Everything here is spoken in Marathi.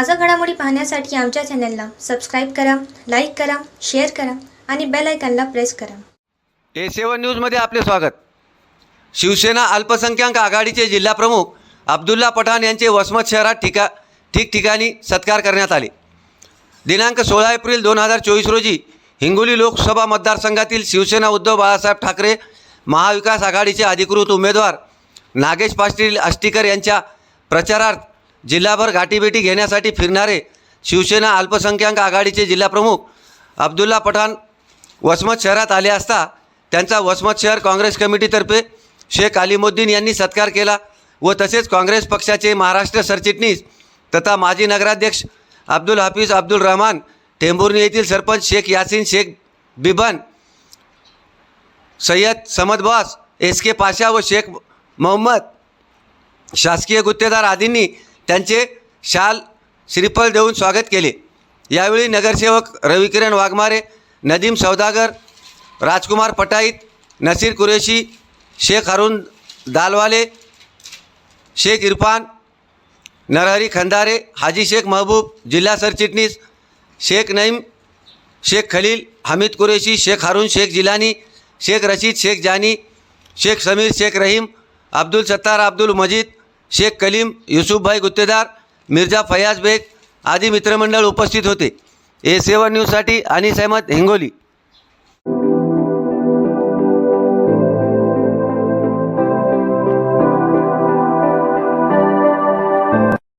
ताज्या घडामोडी पाहण्यासाठी आमच्या चॅनलला सबस्क्राईब करा लाईक करा शेअर करा आणि बेल आयकॉनला प्रेस करा. ए सेवन न्यूजमध्ये आपले स्वागत. शिवसेना अल्पसंख्याक आघाडीचे जिल्हाप्रमुख अब्दुल्ला पठाण यांचे वसमत शहरात ठिका ठिकठिकाणी सत्कार करण्यात आले. दिनांक सोळा एप्रिल दोन हजार चोवीस रोजी हिंगोली लोकसभा मतदारसंघातील शिवसेना उद्धव बाळासाहेब ठाकरे महाविकास आघाडीचे अधिकृत उमेदवार नागेश पाटील आष्टीकर यांच्या प्रचारार्थ जिल्हाभर गाठीभेटी घेण्यासाठी फिरणारे शिवसेना अल्पसंख्याक आघाडीचे जिल्हाप्रमुख अब्दुल्ला पठाण वसमत शहरात आले असता त्यांचा वसमत शहर काँग्रेस कमिटीतर्फे शेख अलिमुद्दीन यांनी सत्कार केला व तसेच काँग्रेस पक्षाचे महाराष्ट्र सरचिटणीस तथा माजी नगराध्यक्ष अब्दुल हाफिज अब्दुल रहमान टेंभुर्णी येथील सरपंच शेख यासिन शेख बिबन सय्यद समदबास एस के पाशा व शेख मोहम्मद शासकीय गुत्तेदार आदींनी त्यांचे शाल श्रीफळ देऊन स्वागत केले. यावेळी नगरसेवक रविकिरण वाघमारे नदीम सौदागर राजकुमार पटाईत नसीर कुरेशी शेख अरुण दालवाले शेख इरफान नरहरी खंदारे हाजी शेख महबूब जिल्हा सरचिटणीस शेख नईम शेख खलील हमीद कुरेशी शेख हारून शेख जिलानी शेख रशीद शेख जानी शेख समीर शेख रहीम अब्दुल सत्तार अब्दुल मजीद शेख कलीम युसुफभाई गुत्तेदार मिर्झा फयाज बेग आदी मित्रमंडळ उपस्थित होते. ए सेवन न्यूजसाठी अनिस अहमद हिंगोली.